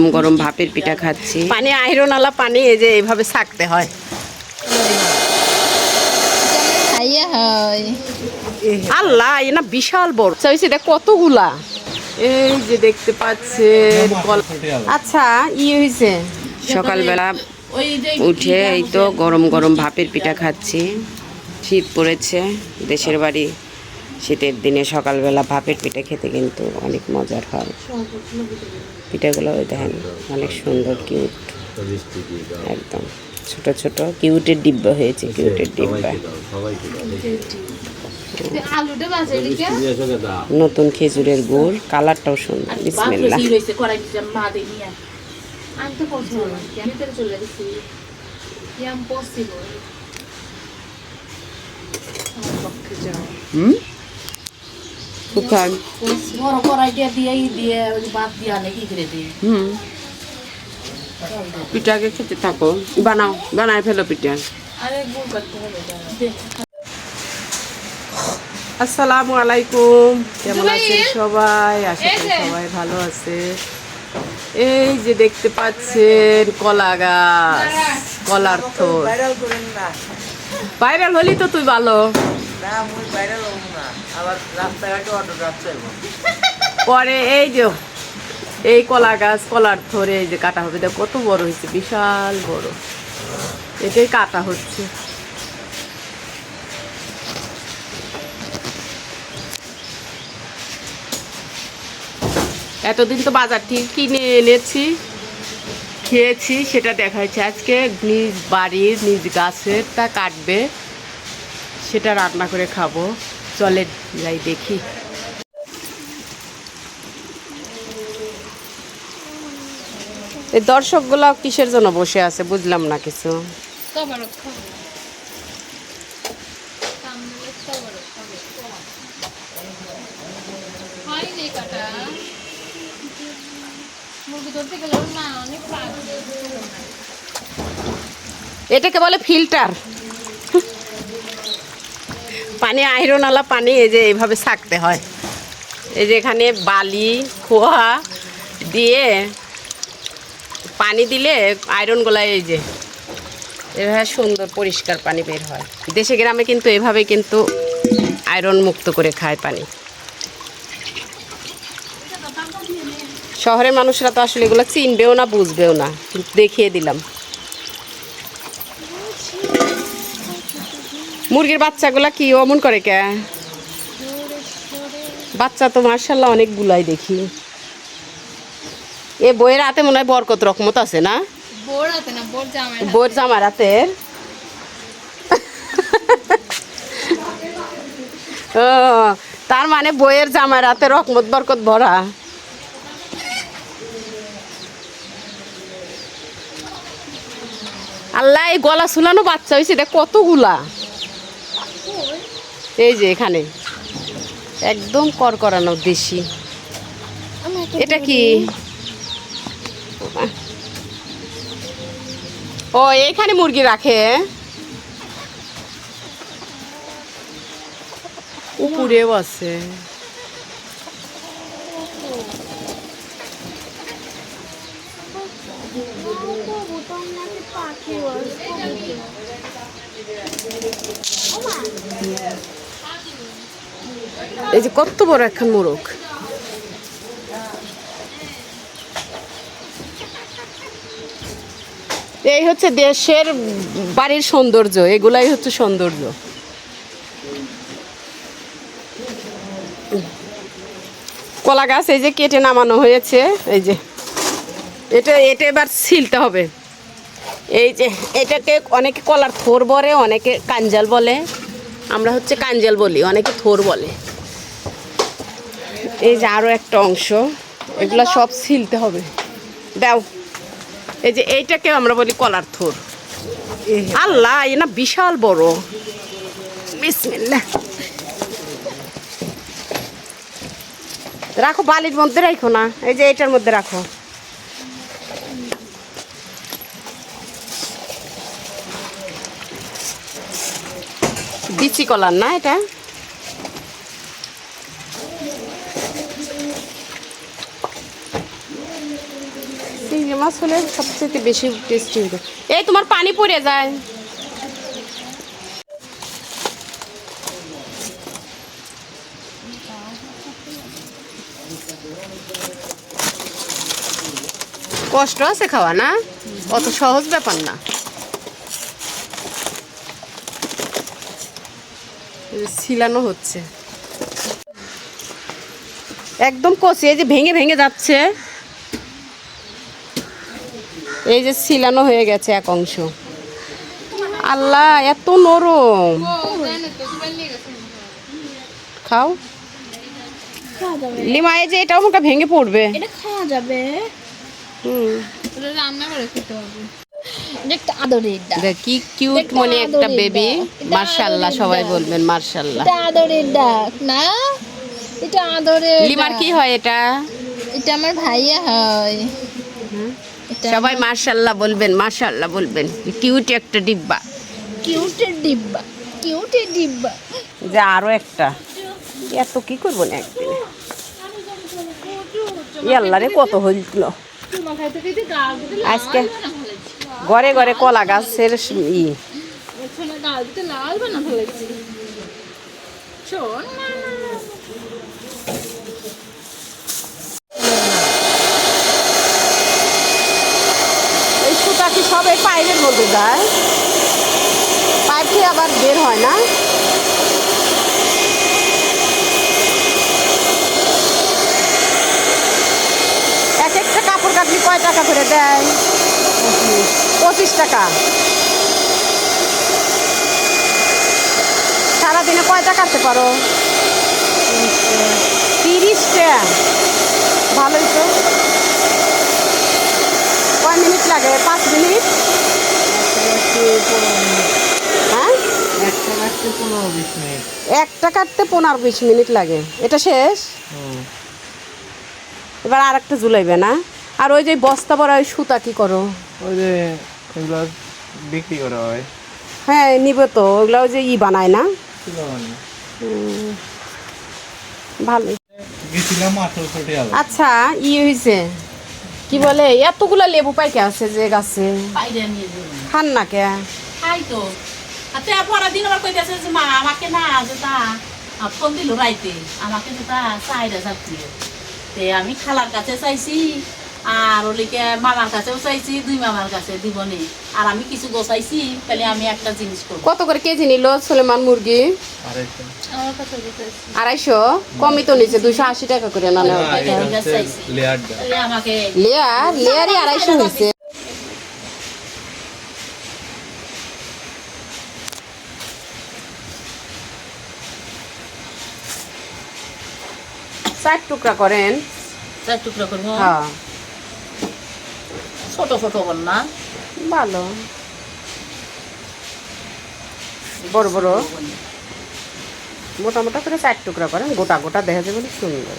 গরম গরম ভাপের পিঠা খাচ্ছি। পানি আয়রন আলা পানি এই যে এইভাবে ছাকতে হয়। আল্লাহ এ না বিশাল বড়। আচ্ছা, এটা কতগুলা? এই যে দেখতে পাচ্ছেন আচ্ছা ই হয়েছে সকালবেলা উঠে এই তো গরম গরম ভাপের পিঠা খাচ্ছি। শীত পড়েছে দেশের বাড়ি শীতের দিনে সকালবেলা ভাপের পিঠা খেতে কিন্তু অনেক মজার হয়। পিঠাগুলো দেখেন, অনেক সুন্দর কিউট একদম। ছোট ছোট কিউটের ডিব্বা হয়েছে কিউটের ডিব্বা। নতুন খেজুরের গুড়, কালারটাও সুন্দর, বিসমিল্লাহ। আমি তো পছন্দ না আমি তো চলে গেছি ইম্পসিবল কোথায়? বড় কড়াইটা দিয়েই দিয়ে করে হুম। পিঠাকে খেতে থাকো। বানাও বানায় ফেলো পিঠা। আরে গুড় করতে হবে আসসালামু আলাইকুম। কেমন আছেন সবাই? আশা করি সবাই ভালো আছে। এই যে দেখতে পাচ্ছেন কলা গাছ কলার থোর। ভাইরাল করেন ভাইরাল হলি তো তুই ভালো। না আবার রাস্তাঘাটে পরে এই যে, এই কলা গাছ, কলার ধরে এই যে কাটা হবে, দেখ কত বড় হয়েছে, বিশাল বড়। এটাই কাটা হচ্ছে। এতদিন তো বাজার থেকে কিনে এনেছি, খেয়েছি, সেটা দেখাচ্ছে আজকে নিজ বাড়ির নিজ গাছেরটা কাটবে। সেটা রান্না করে খাব। চলে যাই দেখি। এই দর্শকগুলো কিসের জন্য বসে আছে বুঝলাম না কিছু। এটাকে বলে সামনে কবর খাব হয়নি কাটা মুরগি ধরতে গেল না অনেক লাগবে এটাকে বলে ফিল্টার পানি আয়রন আলা পানি, এই যে এইভাবে ছাকতে হয়। এই যে এখানে বালি, খোয়া দিয়ে পানি দিলে আয়রনগুলা এই যে এভাবে সুন্দর পরিষ্কার পানি বের হয়। দেশে গ্রামে কিন্তু এভাবে কিন্তু আয়রন মুক্ত করে খায় পানি। শহরের মানুষরা তো আসলে এগুলো চিনবেও না, বুঝবেও না। দেখিয়ে দিলাম। মুরগির বাচ্চাগুলা কি অমন করে কে? বাচ্চা তো মার্শাল্লাহ অনেকগুলাই দেখি। এ বইয়ের হাতে মনে হয় বরকত রকমত আছে না? বোর হাতে বইয়ের জামার হাতের ও তার মানে বইয়ের জামার হাতে রকমত বরকত ভরা। আল্লাহ এই গলা শুলানো বাচ্চা হয়েছে দেখ কতগুলা? এই যে এখানে। একদম করকরানো দেশি। এটা কি? ও এখানে মুরগি রাখে? উপরেও আছে। এই যে কত বড় একখান মোরগ। এই হচ্ছে দেশের বাড়ির সৌন্দর্য, এগুলাই হচ্ছে সৌন্দর্য। কলা গাছ এই যে কেটে নামানো হয়েছে, এই যে। এটা এটা এবার ছিলতে হবে। এই যে এটাকে অনেকে কলার থোর বলে, অনেকে কাঞ্জাল বলে। আমরা হচ্ছে কাঞ্জাল বলি, অনেকে থোর বলে। এই যে আরও একটা অংশ, এগুলো সব ছিলতে হবে। দাও। এই যে এইটাকে আমরা বলি কলার থোর। আল্লাহ, এ না বিশাল বড়। বিসমিল্লাহ। রাখো, বালির মধ্যে রাখো না। এই যে এটার মধ্যে রাখো। বিচি কলার না এটা? মাছ হলে সবচেয়ে বেশি টেস্টি হতো এই তোমার পানি পড়ে যায়। কষ্ট আছে খাওয়া, না? অত সহজ ব্যাপার না। ছিলানো হচ্ছে। একদম কষে যে ভেঙে ভেঙে যাচ্ছে। এই যে ছিলানো হয়ে গেছে এক অংশ। আল্লাহ এত নরম। খাও। লিমা এই যে এটা আমাকে ভেঙে পড়বে। এটা খাওয়া যাবে। হুম। রান্না করে খেতে হবে। একটা আদরের ডাক। দেখ কি কিউট মনে একটা বেবি মার্শাল্লাহ সবাই বলবেন মার্শাল্লাহ। এটা আদরের ডাক না? এটা আদরের লিমার কি হয় এটা? এটা আমার ভাইয়া হয়। সবাই মার্শাল্লাহ বলবেন মার্শাল্লাহ বলবেন। কিউট একটা ডিব্বা। কিউটের ডিব্বা কিউটের ডিব্বা। যে আরও একটা। এত কি করব না একদিনে? ইয়াল্লা রে কত হইল। আজকে ঘরে ঘরে কলা গাছের ই এই সুতা কি সব এই পাইপের মধ্যে যায়। পাইপ থেকে আবার বের হয় না। এক একটা কাপড় কাটলি কয় টাকা করে দেয়? পঁচিশ টাকা। সারাদিনে কয়টা কাটতে পারো? তিরিশটা। ভালোই তো। কয় মিনিট লাগে পাঁচ মিনিট। হ্যাঁ? একটা কাটতে পনেরো বিশ মিনিট লাগে। এটা শেষ? এবার আর একটা ঝুলাইবে না। আর ওই যে বস্তা ভরা ওই সুতা কি করো? ওই যে বিক্রি করা হয়। হ্যাঁ নিবে তো। ওগুলো ওই যে ই বানায় না? টাকা। আচ্ছা ই হয়েছে কি বলে এতগুলা লেবু পাইকে আছে যে গাছে। খান না কে? খাই তো। আতে তে পরের দিন আবার কইতেছে যে মা আমাকে না যেটা ফোন দিল রাইতে। আমাকে যেটা চাহিদা চাচ্ছি তে আমি খালার কাছে চাইছি আর ওলিকে মামার কাছেও চাইছি দুই মামার কাছে দিবনি। আর আমি কিছু গোছাইছি তাহলে আমি একটা জিনিস করব। কত করে কেজি নিল সুলেমান মুরগি? আড়াইশো। আমার কাছে কমই তো নিচে দুইশো আশি টাকা করে না আমাকে লেয়ার লেয়ারই আড়াইশো হয়েছে চার টুকরা করেন। চার টুকরো করব? হ্যাঁ। ছোট ছোট বল না? ভালো। বড় বড়। মোটা মোটা করে চার টুকরা করেন গোটা গোটা দেখা যাবে সুন্দর